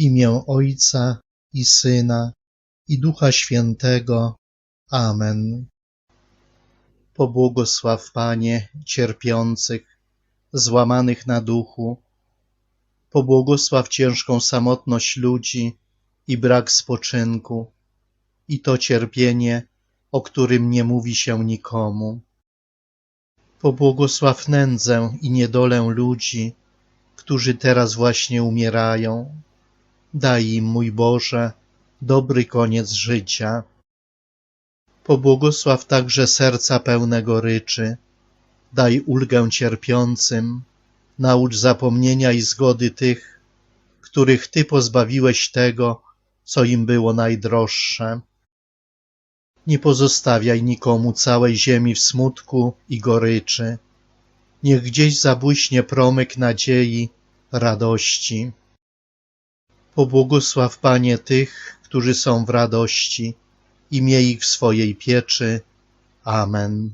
imię Ojca i Syna i Ducha Świętego. Amen. Pobłogosław Panie cierpiących, złamanych na duchu, pobłogosław ciężką samotność ludzi i brak spoczynku, i to cierpienie, o którym nie mówi się nikomu. Pobłogosław nędzę i niedolę ludzi, którzy teraz właśnie umierają. Daj im, mój Boże, dobry koniec życia. Pobłogosław także serca pełne goryczy. Daj ulgę cierpiącym, naucz zapomnienia i zgody tych, których Ty pozbawiłeś tego, co im było najdroższe. Nie pozostawiaj nikomu całej ziemi w smutku i goryczy. Niech gdzieś zabłyśnie promyk nadziei, radości. Pobłogosław, Panie, tych, którzy są w radości i miej ich w swojej pieczy. Amen.